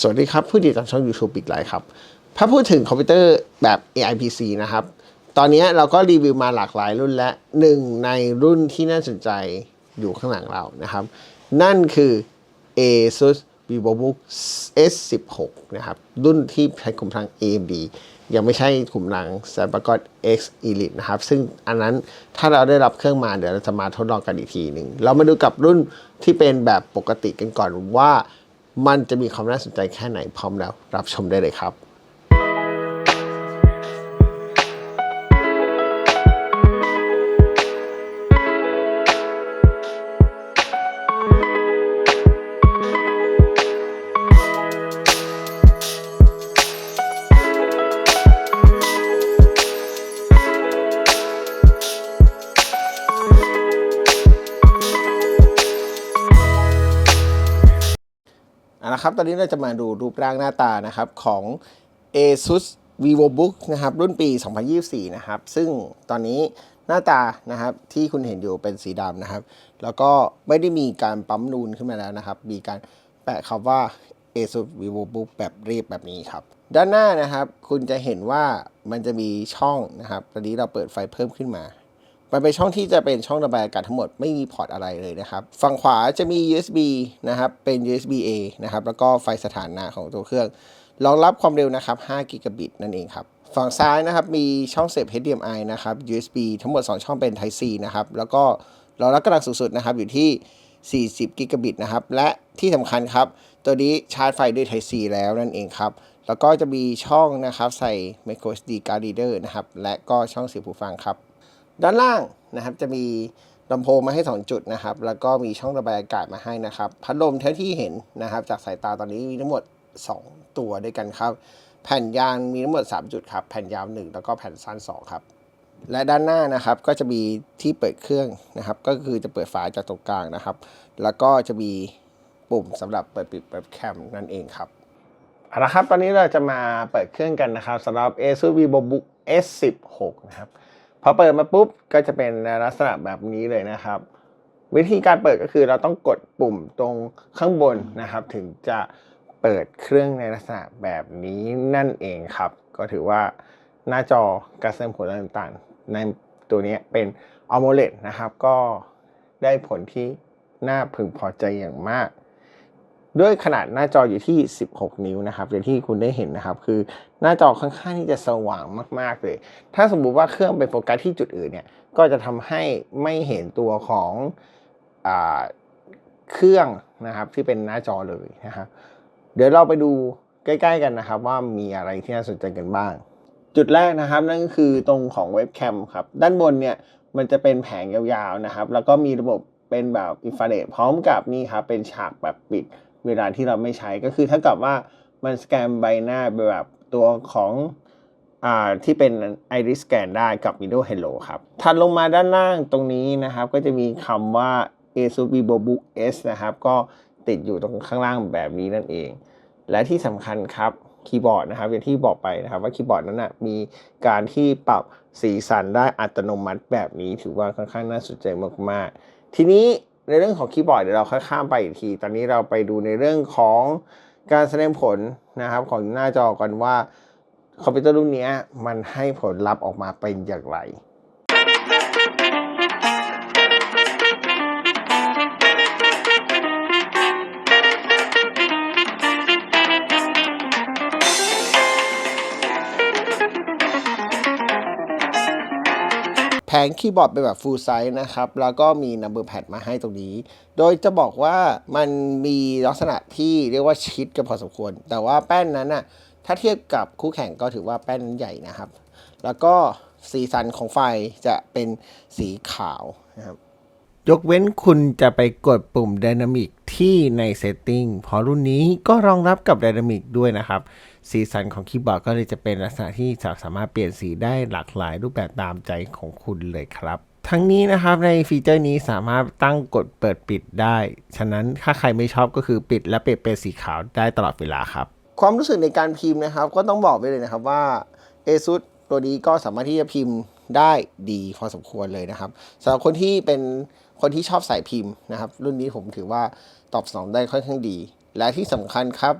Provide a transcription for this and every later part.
สวัสดีครับ ผู้ติดตามช่อง YouTube อีกหลายครับ ถ้าพูดถึงคอมพิวเตอร์แบบ AI PC นะครับ ตอนนี้เราก็รีวิวมาหลากหลายรุ่นและหนึ่งในรุ่นที่น่าสนใจอยู่ข้างหลังเรานะครับ นั่นคือ ASUS VivoBook S16 นะครับ รุ่นที่ใช้กลุ่มพลัง AMD ยังไม่ใช่กลุ่มพลัง Snapdragon X Elite นะครับ ซึ่งอันนั้นถ้าเราได้รับเครื่องมาเดี๋ยวเราจะมาทดลองกันอีกทีหนึ่ง เรามาดูกับรุ่นที่เป็นแบบปกติกันก่อนว่า มันจะมีความน่าสนใจแค่ไหนพร้อมแล้วรับชมได้เลยครับ เอาละครับ ตอนนี้เราจะมาดูรูปร่างหน้าตานะครับของ ASUS VivoBook นะครับรุ่นปี 2024 นะครับ ซึ่งตอนนี้หน้าตานะครับที่คุณเห็นอยู่เป็นสีดำนะครับ แล้วก็ไม่ได้มีการปั๊มนูนขึ้นมาแล้วนะครับ มีการแปะคำว่า ASUS VivoBook แบบเรียบแบบนี้ครับ ด้านหน้านะครับ คุณจะเห็นว่ามันจะมีช่องนะครับ ตอนนี้เราเปิดไฟเพิ่มขึ้นมา มันเป็นช่องที่จะเป็นช่องระบายอากาศทั้งหมดไม่มีพอร์ตอะไรเลยนะครับ ฝั่งขวาจะมี USB นะครับ เป็น USB A นะครับ แล้วก็ไฟสถานะของตัวเครื่อง รองรับความเร็วนะครับ5กิกะบิตนั่นเองครับ ฝั่งซ้ายนะครับ มีช่องเสียบ HDMI นะครับ USB ทั้งหมด 2 ช่องเป็น Type C นะครับ แล้วก็รองรับกำลังสูงสุดนะครับ อยู่ที่ 40กิกะบิตนะครับ และที่สำคัญครับ ตัวนี้ชาร์จไฟด้วย Type C แล้วนั่นเองครับ แล้วก็จะมีช่องนะครับใส่ microSD card reader นะครับ และก็ช่องเสียบหูฟังครับ ด้านล่างนะครับจะมีลำโพงมาให้ 2 จุดนะครับ แล้วก็มีช่องระบายอากาศมาให้นะครับ พัดลมเท่าที่เห็นนะครับ จากสายตาตอนนี้มีทั้งหมด 2 ตัวด้วยกันครับ แผ่นยางมีทั้งหมด 3 จุดครับ แผ่นยาว 1 แล้วก็แผ่นสั้น 2 ครับ และด้านหน้านะครับก็จะมีที่เปิดเครื่องนะครับ ก็คือจะเปิดฝาจากตรงกลางนะครับ แล้วก็จะมีปุ่มสำหรับเปิดปิดเว็บแคมนั่นเองครับเอาละครับ ตอนนี้เราจะมาเปิดเครื่องกันนะครับสำหรับ ASUS VivoBook S16 นะครับ พอเปิดมาปุ๊บก็จะเป็นลักษณะแบบนี้เลยนะครับ วิธีการเปิดก็คือเราต้องกดปุ่มตรงข้างบนนะครับ ถึงจะเปิดเครื่องในลักษณะแบบนี้นั่นเองครับ ก็ถือว่าหน้าจอการแสดงผลต่างๆ ในตัวนี้เป็น AMOLED นะครับ ก็ได้ผลที่น่าพึงพอใจอย่างมาก ด้วยขนาดหน้าจออยู่ที่ 16 นิ้วนะครับอย่างที่คุณได้เห็นนะครับ คือหน้าจอค่อนข้างที่จะสว่างมาก ๆ เลย ถ้าสมมุติว่าเครื่องไปโฟกัสที่จุดอื่นเนี่ยก็จะทำให้ไม่เห็นตัวของอาเครื่องนะครับที่เป็นหน้าจอเลยนะครับเดี๋ยวเราไปดูใกล้ ๆ กันนะครับ ว่ามีอะไรที่น่าสนใจกันบ้าง จุดแรกนะครับ นั่นก็คือตรงของเว็บแคมครับด้านบนเนี่ยมันจะเป็นแผงยาวๆนะครับ แล้วก็มีระบบเป็นแบบอินฟราเรดพร้อมกับนี่ครับเป็นฉากแบบปิด เวลาที่เราไม่ใช้ก็คือเท่ากับว่ามันสแกนใบหน้าแบบตัวของอ่าที่เป็น iris scan ได้กับ Windows Hello ครับถัดลงมาด้านล่างตรงนี้นะครับก็จะมีคำว่า ASUS VivoBook S นะครับก็ติดอยู่ตรงข้างล่างแบบนี้นั่นเอง และที่สำคัญครับคีย์บอร์ดนะครับอย่างที่บอกไปนะครับว่าคีย์บอร์ดนั้นนะมีการที่ปรับสีสันได้อัตโนมัติแบบนี้ถือว่าค่อนข้างน่าสนใจมาก ๆ ทีนี้ ในเรื่องของคีย์บอร์ดเดี๋ยวเราค่อยข้ามไปอีกที ตอนนี้เราไปดูในเรื่องของการแสดงผลนะครับ ของหน้าจอกันว่าคอมพิวเตอร์รุ่นนี้มันให้ผลลัพธ์ออกมาเป็นอย่างไร งคีย์บอร์ดเป็นแบบ full size นะครับ แล้วก็มี number pad มาให้ตรงนี้ โดยจะบอกว่ามันมีลักษณะที่เรียกว่าชิดกันพอสมควร แต่ว่าแป้นนั้นน่ะ ถ้าเทียบกับคู่แข่งก็ถือว่าแป้นนั้นใหญ่นะครับ แล้วก็สีสันของไฟจะเป็นสีขาวนะครับ ยกเว้นคุณจะไปกดปุ่ม Dynamic ที่ใน Setting เพราะรุ่นนี้ก็รองรับกับ Dynamic ด้วยนะครับ สีสันของคีย์บอร์ดก็เลยจะเป็นลักษณะที่สามารถเปลี่ยนสีได้หลากหลายรูปแบบตามใจของคุณเลยครับ ทั้งนี้นะครับในฟีเจอร์นี้สามารถตั้งกดเปิดปิดได้ ฉะนั้นถ้าใครไม่ชอบก็คือปิดและเปลี่ยนเป็นสีขาวได้ตลอดเวลาครับ ความรู้สึกในการพิมพ์นะครับ ก็ต้องบอกไว้เลยนะครับว่า ASUS ตัวนี้ก็สามารถที่จะพิมพ์ได้ดีพอสมควรเลยนะครับสำหรับคนที่เป็นคนที่ชอบสายพิมพ์นะครับ รุ่นนี้ผมถือว่าตอบสนองได้ค่อนข้างดี และที่สำคัญครับ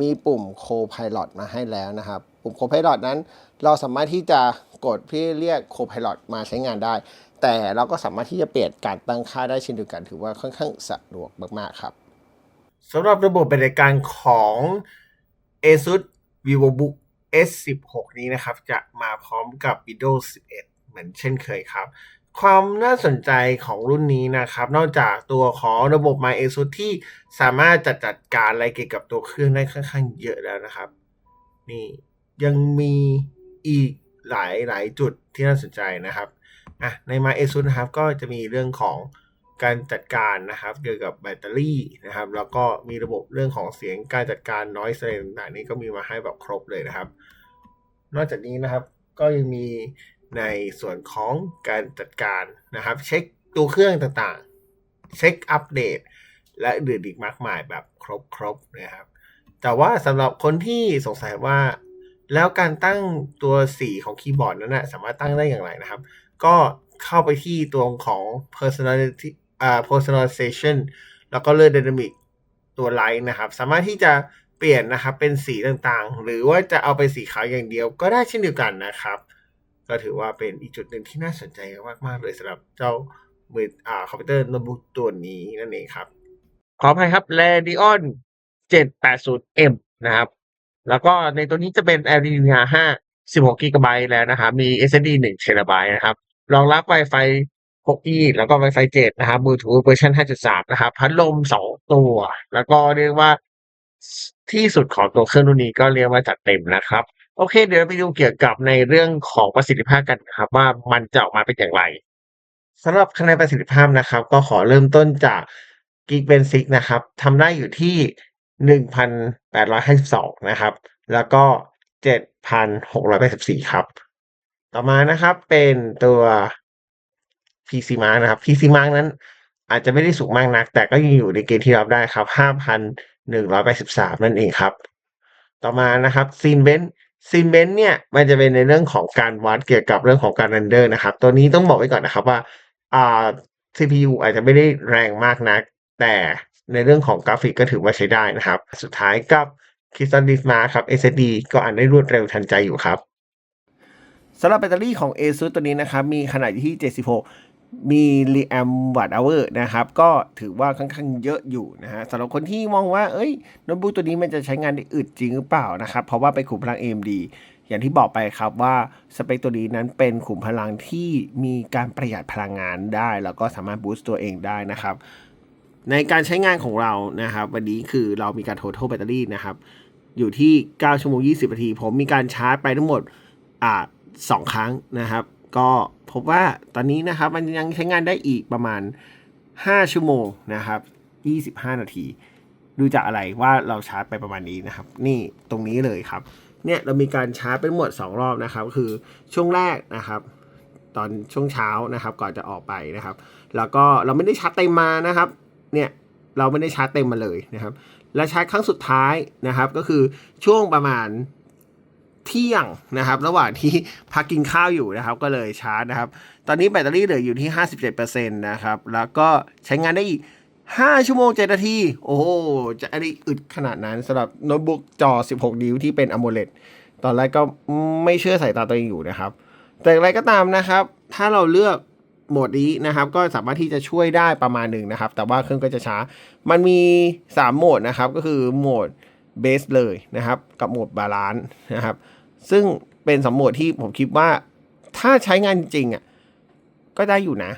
มีปุ่ม Copilot มาให้แล้วนะครับ ปุ่ม Copilot นั้น เราสามารถที่จะกดเพื่อเรียก Copilot มาใช้งานได้ แต่เราก็สามารถที่จะเปลี่ยนการตั้งค่าได้เช่นเดียวกัน ถือว่าค่อนข้างสะดวกมากๆครับสำหรับระบบปฏิบัติการของ ASUS VivoBook S16 นี้นะครับ จะมาพร้อมกับ Windows 11 เหมือนเช่นเคยครับ ความน่าสนใจของรุ่นนี้นะครับ นอกจากตัวของระบบ My ASUS ที่สามารถจัดจัดการอะไรเกี่ยวกับตัวเครื่องได้ค่อนข้างเยอะแล้วนะครับ นี่ยังมีอีกหลายหลายจุดที่น่าสนใจนะครับอะใน My ASUS นะครับก็จะมีเรื่องของการจัดการนะครับ เกี่ยวกับแบตเตอรี่นะครับ แล้วก็มีระบบเรื่องของเสียงการจัดการ noise อะไรต่างๆนี้ก็มีมาให้แบบครบเลยนะครับ นอกจากนี้นะครับก็ยังมี ในส่วนของการจัดการนะครับ เช็คตัวเครื่องต่างๆ เช็คอัปเดต และอื่นอีกมากมายแบบครบๆนะครับ แต่ว่าสำหรับคนที่สงสัยว่า แล้วการตั้งตัวสีของคีย์บอร์ดนั้นนะสามารถตั้งได้อย่างไรนะครับ ก็เข้าไปที่ตัวของ personality อ่า personalization แล้วก็เลือก dynamic ตัว light นะครับ สามารถที่จะเปลี่ยนนะครับเป็นสีต่างๆ หรือว่าจะเอาไปสีขาวอย่างเดียวก็ได้เช่นเดียวกันนะครับ ก็ถือว่าเป็นอีกจุดหนึ่งที่น่าสนใจมากๆเลยสำหรับเจ้ามืออ่าคอมพิวเตอร์โน้ตบุ๊กตัวนี้นั่นเองครับ ขออภัยครับ Radeon 780M นะครับ แล้วก็ในตัวนี้จะเป็น LDDR5 16 g b แล้วนะครับ มี SSD 1 t b นะครับ รองรับ Wi-Fi 6E แล้วก็ Wi-Fi 7 นะครับ Bluetooth เวอร์ชัน5.3 นะครับ พัดลม 2 ตัว แล้วก็เรียกว่าที่สุดของตัวเครื่องรุ่นนี้ก็เรียกว่าจัดเต็มนะครับ โอเค เดี๋ยวไปดูเกี่ยวกับในเรื่องของประสิทธิภาพกันนะครับ ว่ามันจะออกมาเป็นอย่างไรสำหรับคะแนนประสิทธิภาพนะครับ ก็ขอเริ่มต้นจาก Geekbench นะครับทำได้อยู่ที่ 1,852 นะครับ แล้วก็ 7,684 ครับ ต่อมานะครับเป็นตัว PC Mark นะครับ PC Mark นั้นอาจจะไม่ได้สูงมากนัก แต่ก็ยังอยู่ในเกณฑ์ที่รับได้ครับ 5,183 นั่นเองครับ ต่อมานะครับ Cinebench Cinebench เนี่ยมันจะเป็นในเรื่องของการวัดเกี่ยวกับเรื่องของการเรนเดอร์นะครับ ตัวนี้ต้องบอกไว้ก่อนนะครับว่าอ่า CPU อาจจะไม่ได้แรงมากนัก แต่ในเรื่องของกราฟิกก็ถือว่าใช้ได้นะครับ สุดท้ายกับ Crystal d i s m a ครับ SSD ก็อ่านได้รวดเร็วทันใจอยู่ครับสำหรับแบตเตอรี่ของ ASUS ตัวนี้นะครับ มีขนาดที่ 76 มิลลิแอมวัตต์อเวอร์นะครับ ก็ถือว่าค่อนข้างเยอะอยู่นะฮะสำหรับคนที่มองว่า เอ้ยโน้ตบุ๊กตัวนี้มันจะใช้งานได้อึดจริงหรือเปล่านะครับ เพราะว่าเป็นขุมพลัง AMD อย่างที่บอกไปครับว่าสเปคตัวนี้นั้นเป็นขุมพลังที่มีการประหยัดพลังงานได้ แล้วก็สามารถบูสต์ตัวเองได้นะครับ ในการใช้งานของเรานะครับ วันนี้คือเรามีการ total แบตเตอรี่นะครับ อยู่ที่ 9 ชั่วโมง 20 นาที ผมมีการชาร์จไปทั้งหมดอ่าสองครั้งนะครับ ก็พบว่าตอนนี้นะครับมันยังใช้งานได้อีกประมาณ 5 ชั่วโมงนะครับ 25 นาที ดูจากอะไรว่าเราชาร์จไปประมาณนี้นะครับ นี่ตรงนี้เลยครับ เนี่ยเรามีการชาร์จไปทั้งหมด 2 รอบนะครับก็คือช่วงแรกนะครับตอนช่วงเช้านะครับ ก่อนจะออกไปนะครับ แล้วก็เราไม่ได้ชาร์จเต็มมานะครับ เนี่ยเราไม่ได้ชาร์จเต็มมาเลยนะครับ และชาร์จครั้งสุดท้ายนะครับ ก็คือช่วงประมาณ เที่ยงนะครับ ระหว่างที่พักกินข้าวอยู่นะครับ ก็เลยชาร์จนะครับ ตอนนี้แบตเตอรี่เหลืออยู่ที่ 57%นะครับ แล้วก็ใช้งานได้อีก 5 ชั่วโมง 7 นาที โอ้โห จะอะไรอึดขนาดนั้นสำหรับโน้ตบุ๊กจอ 16 นิ้วที่เป็น AMOLED ตอนแรกก็ไม่เชื่อสายตาตัวเองอยู่นะครับ แต่อย่างไรก็ตามนะครับ ถ้าเราเลือกโหมดนี้นะครับก็สามารถที่จะช่วยได้ประมาณหนึ่งนะครับ แต่ว่าเครื่องก็จะช้า มันมี 3 โหมดนะครับ ก็คือโหมดเบสเลยนะครับ กับโหมดบาลานซ์นะครับ ซึ่งเป็นสำโหมดที่ผมคิดว่าถ้าใช้งานจริงอะก็ได้อยู่นะ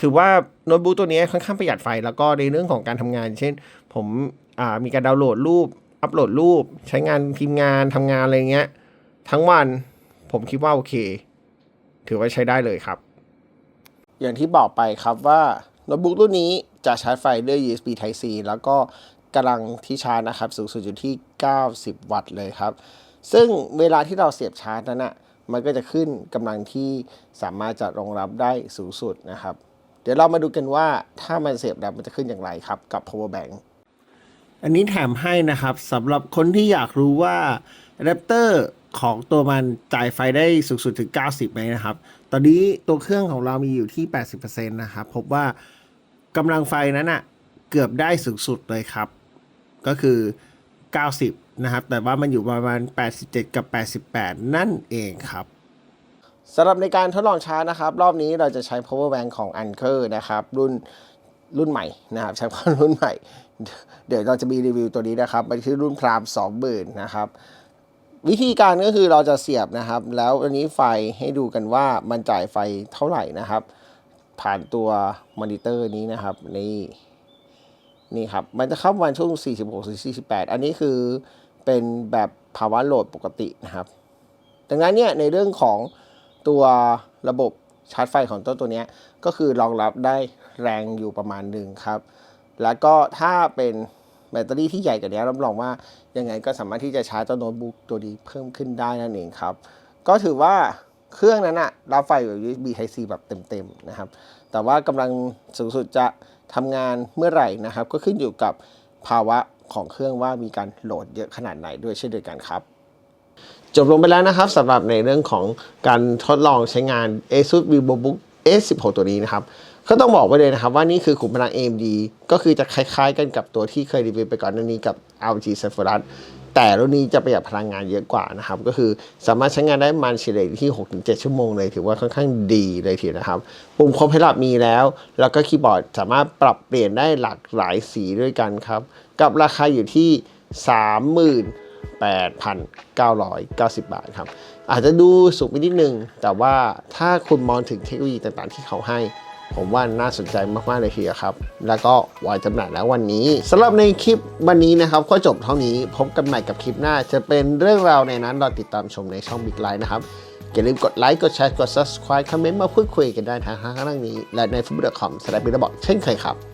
ถือว่าโน้ตบุ๊กตัวนี้ค่อนข้างประหยัดไฟ แล้วก็ในเรื่องของการทำงาน เช่น ผมมีการดาวน์โหลดรูป อัปโหลดรูป ใช้งานทีมงานทำงานอะไรเงี้ย ทั้งวันผมคิดว่าโอเค ถือว่าใช้ได้เลยครับ อย่างที่บอกไปครับว่าโน้ตบุ๊กรุ่นนี้จะชาร์จไฟด้วย USB Type C แล้วก็กำลังที่ชาร์จนะครับ สูงสุดอยู่ที่ 90 วัตต์เลยครับ ซึ่งเวลาที่เราเสียบชาร์จนั้นอะมันก็จะขึ้นกำลังที่สามารถจะรองรับได้สูงสุดนะครับ เดี๋ยวเรามาดูกันว่าถ้ามันเสียบแล้วมันจะขึ้นอย่างไรครับกับ power bank อันนี้แถมให้นะครับสำหรับคนที่อยากรู้ว่าอะแดปเตอร์ของตัวมันจ่ายไฟได้สูงสุดถึง 90ไหมนะครับ ตอนนี้ตัวเครื่องของเรามีอยู่ที่ 80%นะครับ พบว่ากำลังไฟนั้นอะเกือบได้สูงสุดเลยครับ ก็คือ 90 นะครับ แต่ว่ามันอยู่ประมาณ 87 กับ 88 นั่นเองครับสำหรับในการทดลองชาร์จนะครับ รอบนี้เราจะใช้ power bank ของ Anker นะครับ รุ่นรุ่นใหม่นะครับ ใช้คว่ารุ่นใหม่ เดี๋ยวเราจะมีรีวิวตัวนี้นะครับ มันคือรุ่นพราม20,000นะครับ วิธีการก็คือเราจะเสียบนะครับ แล้วอันนี้ไฟให้ดูกันว่ามันจ่ายไฟเท่าไหร่นะครับ ผ่านตัวมอนิเตอร์นี้นะครับนี่นี่ครับ มันจะเข้าประมาณช่วง 46-48 อันนี้คือ เป็นแบบภาวะโหลดปกตินะครับ ดังนั้นเนี่ยในเรื่องของตัวระบบชาร์จไฟของต้นตัวนี้ก็คือรองรับได้แรงอยู่ประมาณหนึ่งครับ แล้วก็ถ้าเป็นแบตเตอรี่ที่ใหญ่กว่านี้รับรองว่ายังไงก็สามารถที่จะชาร์จเจ้าโน้ตบุ๊กตัวนี้เพิ่มขึ้นได้นั่นเองครับ ก็ถือว่าเครื่องนั้นอะรับไฟแบบ USB Type C แบบเต็มๆนะครับ แต่ว่ากำลังสูงสุดจะทำงานเมื่อไหร่นะครับ ก็ขึ้นอยู่กับภาวะ ของเครื่องว่ามีการโหลดเยอะขนาดไหนด้วยเช่นเดียวกันครับ จบลงไปแล้วนะครับสำหรับในเรื่องของการทดลองใช้งาน ASUS VivoBook S16 ตัวนี้นะครับก็ต้องบอกไว้เลยนะครับว่านี่คือขุมพลัง AMD ก็คือจะคล้ายๆกันกับตัวที่เคยรีวิวไปก่อนหน้านี้กับ ROG Zephyrus แต่รุ่นนี้จะประหยัดพลังงานเยอะกว่านะครับ ก็คือสามารถใช้งานได้มันเฉลี่ยที่ 6-7 ชั่วโมงเลยถือว่าค่อนข้างดีเลยทีนะครับ ปุ่มคอมเพลตมีแล้ว แล้วก็คีย์บอร์ดสามารถปรับเปลี่ยนได้หลากหลายสีด้วยกันครับ กับราคาอยู่ที่ 38,990 บาทครับ อาจจะดูสูงไปนิดนึง แต่ว่าถ้าคุณมองถึงเทคโนโลยีต่างๆ ที่เขาให้ ผมว่าน่าสนใจมาก ๆ เลยทีเดียวครับ แล้วก็วางจำหน่ายแล้ววันนี้สำหรับในคลิปวันนี้นะครับ ก็จบเท่านี้พบกันใหม่กับคลิปหน้า จะเป็นเรื่องราวในนั้นรอติดตามชมในช่อง Big Line นะครับอย่าลืมกดไลค์ กดแชร์ กด subscribe คอมเมนต์มาพูดคุยกันได้ทางข้างล่างนี้ และใน facebook.com สไลด์บิลบอกเช่นเคยครับ